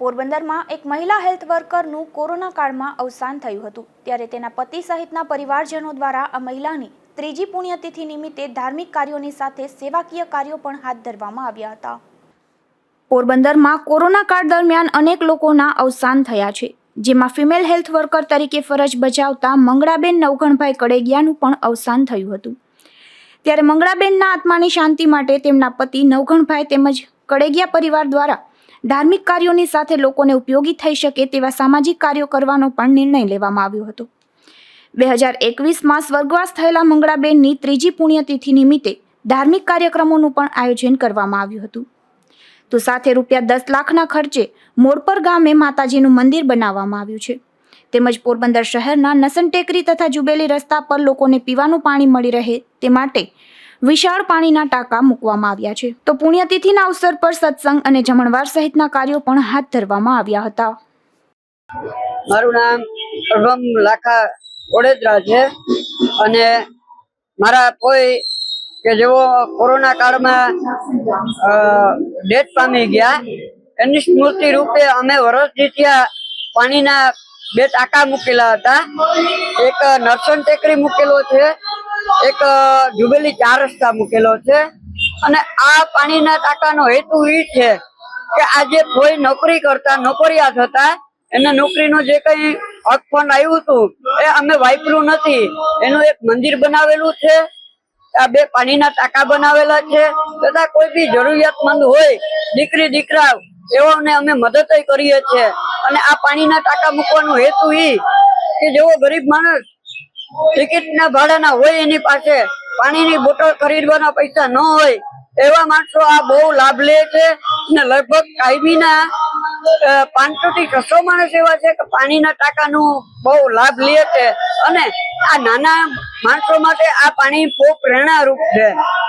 પોરબંદરમાં એક મહિલા હેલ્થ વર્કરનું કોરોના કાળમાં અવસાન થયું હતું. ત્યારે તેના પતિ સહિતના પરિવારજનો દ્વારા આ મહિલાની ત્રીજી પુણ્યતિથિ નિમિત્તે ધાર્મિક કાર્યોની સાથે સેવાકીય કાર્યો પણ હાથ ધરવામાં આવ્યા હતા. પોરબંદરમાં કોરોના કાળ દરમિયાન અનેક લોકોના અવસાન થયા છે, જેમાં ફિમેલ હેલ્થ વર્કર તરીકે ફરજ બજાવતા મંગળાબેન નવઘણભાઈ કડેગિયાનું પણ અવસાન થયું હતું. ત્યારે મંગળાબેનના આત્માની શાંતિ માટે તેમના પતિ નવઘણભાઈ તેમજ કડેગિયા પરિવાર દ્વારા ધાર્મિક કાર્યોની સાથે લોકોને ઉપયોગી થઈ શકે તેવા સામાજિક કાર્યો કરવાનો પણ નિર્ણય લેવામાં આવ્યો હતો. બે હજાર એકવીસમાં સ્વર્ગવાસ થયેલા મંગળાબેનની ત્રીજી પુણ્યતિથિ નિમિત્તે ધાર્મિક કાર્યક્રમોનું પણ આયોજન કરવામાં આવ્યું હતું. તો સાથે રૂપિયા દસ લાખના ખર્ચે મોરપર ગામે માતાજીનું મંદિર બનાવવામાં આવ્યું છે. તેમજ પોરબંદર શહેરના નસન ટેકરી તથા જુબેલી રસ્તા પર લોકોને પીવાનું પાણી મળી રહે તે માટે વિશાળ પાણીના ટાંકા મૂકવામાં આવ્યા છે. તો પુણ્યતિથિના અવસર પર સત્સંગ અને જમણવાર સહિતના કાર્યો પણ હાથ ધરવામાં આવ્યા હતા. મારું નામ પ્રભમ લાખા ઓડેદરા છે અને મારા કોઈ કે જેઓ કોરોના કાળમાં ડેથ પામી ગયા, એની સ્મૃતિ રૂપે અમે વર્ષથી ત્યાં પાણીના બે ટાંકા મૂકેલા હતા. એક નરસન ટેકરી મૂકેલો છે એક જુબેલી ચાર રસ્તા મૂકેલો છે. અને આ પાણીના ટાંકાનો હેતુ એ છે કે આજે કોઈ નોકરી કરતા નોકરિયાત હતા, એને નોકરીનું જે કઈ હક ફંડ આવ્યું હતું, એ અમે વાપર્યું નથી. એનું એક મંદિર બનાવેલું છે. આ બે પાણીના ટાંકા બનાવેલા છે. તથા કોઈ બી જરૂરિયાતમંદ હોય, દીકરી, દીકરા, એઓને અમે મદદ કરીએ છીએ. અને આ પાણીના ટાંકા મૂકવાનો હેતુ એ કે જેવો ગરીબ માણસ ટિકિટના ભાડાના હોય એની પાસે, પાણીની બોટલ ખરીદવાના પૈસા ન હોય, એવા માણસો આ બહુ લાભ લે છે અને લગભગ કાયમીના પાંચસો થી છસો માણસ એવા છે કે પાણીના ટાંકાનું બહુ લાભ લે છે અને આ નાના માણસો માટે આ પાણી બહુ પ્રેરણારૂપ છે.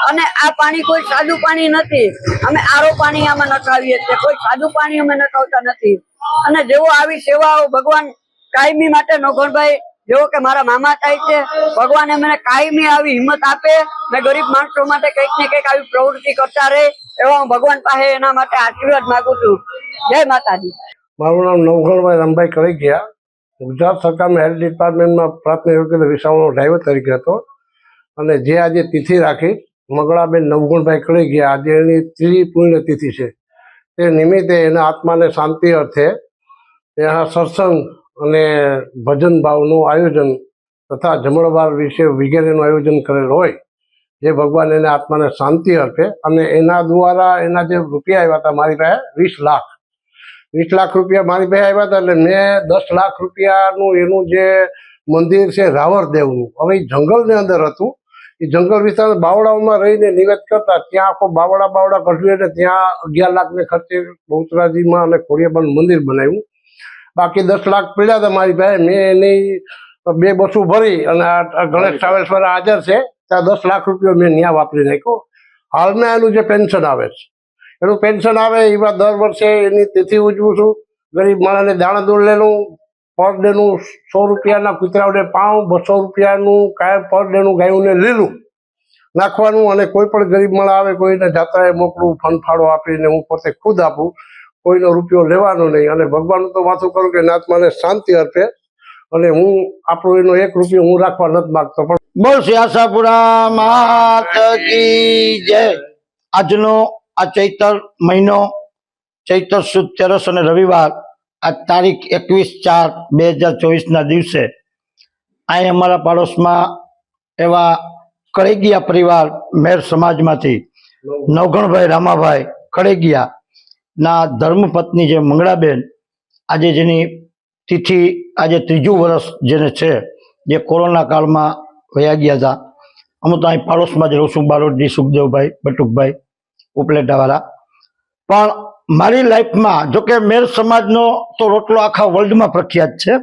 અને આ પાણી કોઈ સાદું પાણી નથી. અમે આરો પાણી આમાં નખાવીએ છીએ. કોઈ સાદું પાણી અમે નખાવતા નથી. અને જેવો આવી સેવાઓ ભગવાન કાયમી માટે નોઘણભાઈ જેવો કે મારા મામા થાય છે, ભગવાન એમને કાયમી આવી હિંમત આપે ને ગરીબ માણસો માટે કંઈક ને કંઈક આવી પ્રવૃત્તિ કરતા રહે, એવા હું ભગવાન પાસે એના માટે આશીર્વાદ માંગુ છું. જય માતાજી. મારું નામ નવઘણભાઈ રામભાઈ કરી ગયા. ગુજરાત સરકારના હેલ્થ ડિપાર્ટમેન્ટમાં પ્રાથમિક આરોગ્ય વિસાવનો ડ્રાઈવર તરીકે હતો. અને જે આજે તિથિ રાખી, મંગળાબેન નવગુણભાઈ કરી ગયા. આજે એની ત્રીજી પુણ્યતિથિ છે. તે નિમિત્તે એના આત્માને શાંતિ અર્થે એના સત્સંગ અને ભજન ભાવનું આયોજન તથા જમણવાર વિશે વગેરેનું આયોજન કરેલ હોય, જે ભગવાન એને આત્માને શાંતિ અર્પે અને એના દ્વારા એના જે રૂપિયા આવ્યા હતા, મારી પાસે વીસ લાખ. વીસ લાખ રૂપિયા મારી પાસે આવ્યા હતા એટલે મેં દસ લાખ રૂપિયાનું એનું જે મંદિર છે રાવર દેવનું હવે એ જંગલની અંદર હતું. એ જંગલ વિસ્તાર બાવળાઓમાં રહીને નિવેદ કરતા, ત્યાં આખો બાવડા બાવડા કઢવી એટલે ત્યાં અગિયાર લાખને ખર્ચે બહુચરાજીમાં અને ખોડિયાબાનું મંદિર બનાવ્યું. બાકી દસ લાખ પડ્યા હતા મારી પાસે. મેં એની બે બસો ભરી અને આ ગણેશ ટ્રાવેલ્સ વાળા હાજર છે. ત્યાં દસ લાખ રૂપિયા મેં ત્યાં વાપરી નાખ્યો. હાલમાં એનું જે પેન્શન આવે છે. એનું પેન્શન આવે એમાં દર વર્ષે એની તિથિ ઉજવું છું. ગરીબ માણસને દાણા દૂર લેનું પર ડેનું સો રૂપિયાના કૂતરાઓને પાઉં બસો રૂપિયાનું કાંઈ પર ડેનું ગાયોને લીલું નાખવાનું અને કોઈ પણ ગરીબ માણસ આવે કોઈને જાત્રાએ મોકલું ફંડ ફાળો આપીને હું પોતે ખુદ આપું. કોઈનો રૂપિયો લેવાનો નહીં. અને ભગવાનનું તો માથું કરું કે નાથ મને શાંતિ અર્પે અને હું આપણો એનો એક રૂપિયો હું રાખવા નથી માગતો. પણ બોલ આશાપુરા માત કી જય. આજનો આ ચૈતર મહિનો, ચૈતર સુદ તેરસ અને રવિવાર, આ તારીખ એકવીસ ચાર બે હજાર ચોવીસના દિવસે અહીં અમારા પાડોશમાં એવા કળેગિયા પરિવાર મેર સમાજમાંથી, નવગણભાઈ રામાભાઈ કળેગિયા ના ધર્મપત્ની જે મંગળાબેન, આજે જેની તિથિ આજે ત્રીજું વર્ષ જેને છે, જે કોરોના કાળમાં વયા ગયા હતા. અમે તો અહીં પાડોશમાં જ રહું છું બારોટજી સુખદેવભાઈ, બટુકભાઈ, ઉપલેટાવાળા. પણ મારી લાઈફમાં જોકે મેર સમાજનો તો રોટલો આખા વર્લ્ડમાં પ્રખ્યાત છે,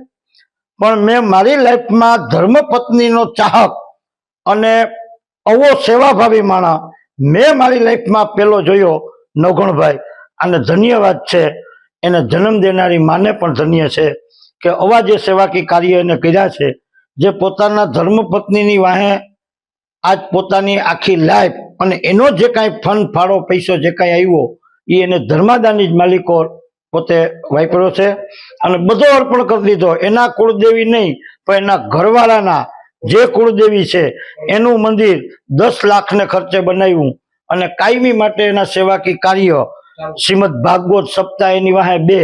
પણ મેં મારી લાઈફમાં ધર્મપત્નીનો ચાહક અને અવો સેવાભાવી માણા મેં મારી લાઈફમાં પેલો જોયો નવગણભાઈ. અને ધન્યવાદ છે. એને જન્મ દેનારી માને પણ ધન્ય છે કે આવા જે સેવાકી કાર્ય એને કર્યા છે. જે પોતાના ધર્મપત્નીની વાહે આજ પોતાની આખી લાઈફ અને એનો જે કાંઈ ફંડ ફાળો, પૈસો જે કાંઈ આવ્યો એ એને ધર્માદાની જ માલિકો પોતે વાપર્યો છે. અને બધો અર્પણ કરી દીધો. એના કુળદેવી નહીં, પણ એના ઘરવાળાના જે કુળદેવી છે, એનું મંદિર દસ લાખને ખર્ચે બનાવ્યું. અને કાયમી માટે એના સેવાકી કાર્ય શ્રીમદ ભાગવત સપ્તાહ એની વાહે બે,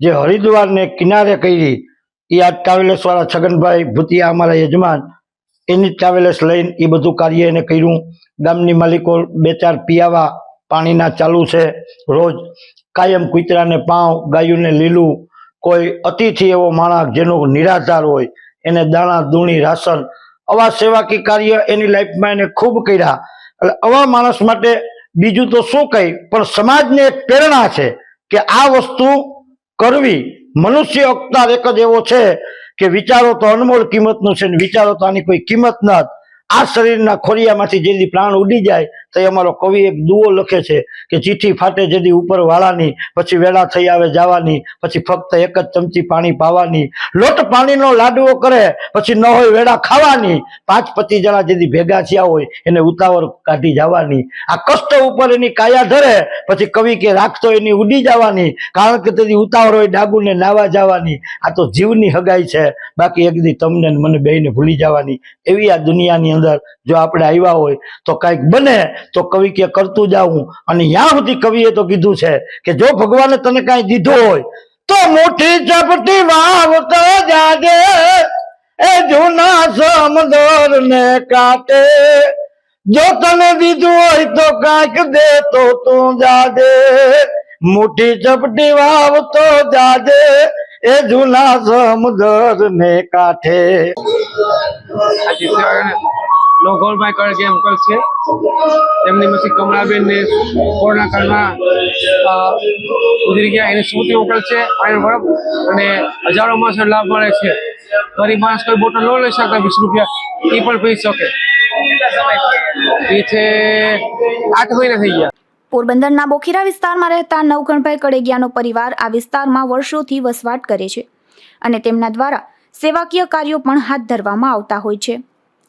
જે હરિદ્વારને કિનારે કરી એ આ ટ્રાવેલર્સવાળા છગનભાઈ ભૂતિયા અમારા યજમાન, એની ટ્રાવેલર્સ લઈને એ બધું કાર્ય એને કર્યું. ગામની માલિકો બે ચાર પિયાવા પાણીના ચાલુ છે, રોજ કાયમ કૂતરાને પાઉં ગાયુંને લીલું, કોઈ અતિથિ એવો માણસ જેનો નિરાધાર હોય, એને દાણા, દૂણી, રાશન, આવા સેવાકી કાર્ય એની લાઈફમાં એને ખૂબ કર્યા. એટલે આવા માણસ માટે બીજું તો શું કહી? પણ સમાજને એક પ્રેરણા છે કે આ વસ્તુ કરવી મનુષ્ય અવતાર એક જ એવો છે કે વિચારો તો અનમોલ કિંમતનું છે ને વિચારો તો આની કોઈ કિંમત ન આ શરીરના ખોરિયામાંથી જેથી પ્રાણ ઉડી જાય તો એ અમારો કવિ એક દુઓ લખે છે કે ચીઠી ફાટે જેથી ઉપર વાળાની, પછી વેળા થઈ આવે જવાની, પછી ફક્ત એક જ ચમચી પાણી પાવાની. લોટ પાણીનો લાડવો કરે, પછી ન હોય વેળા ખાવાની. પાંચ પચીસ જણા જેથી ભેગા થયા હોય, એને ઉતાવળ કાઢી જવાની. આ કષ્ટ ઉપર એની કાયા ધરે, પછી કવિ કે રાખતો એની ઉડી જવાની. કારણ કે તેથી ઉતાવળ હોય ડાગુને નાવા જવાની. આ તો જીવની હગાઈ છે. બાકી એકદી તમને મને બેને ભૂલી જવાની. એવી આ દુનિયાની અંદર જો આપણે આવ્યા હોય, તો કાંઈક બને તો કવિ કે, કરતું જાવું અને ત્યાં સુધી કવિએ તો કીધું છે કે, જો ભગવાને તને કાંઈ દીધું હોય, તો મોટી ચપટી વાવતો જાજે એ જૂના સમદોર ને કાટે. જો તને દીધું હોય, તો કાંઈક દે તો તું જાજે મુઠ્ઠી ચપટી વાવતો જાજે એ જૂના સમદર ને કાંઠે આજે સેવાને નો ગોલભાઈ કળ કરશે તેમની પછી કમળાબેન ને કોરોના કાળમાં ગુજરી ગયા. એની સ્મૃતિ મોકલશે પાણી બરફ અને હજારો માણસો લાભ મળે છે. ગરીબ માણસ કોઈ બોટલ ન લઈ શકતા, વીસ રૂપિયા એ પણ પી શકે. એ છે આઠ મહિના થઈ ગયા. પોરબંદરના બોખીરા વિસ્તારમાં રહેતા નવગણભાઈ કડેગિયાનો પરિવાર આ વિસ્તારમાં વર્ષોથી વસવાટ કરે છે અને તેમના દ્વારા સેવાકીય કાર્યો પણ હાથ ધરવામાં આવતા હોય છે.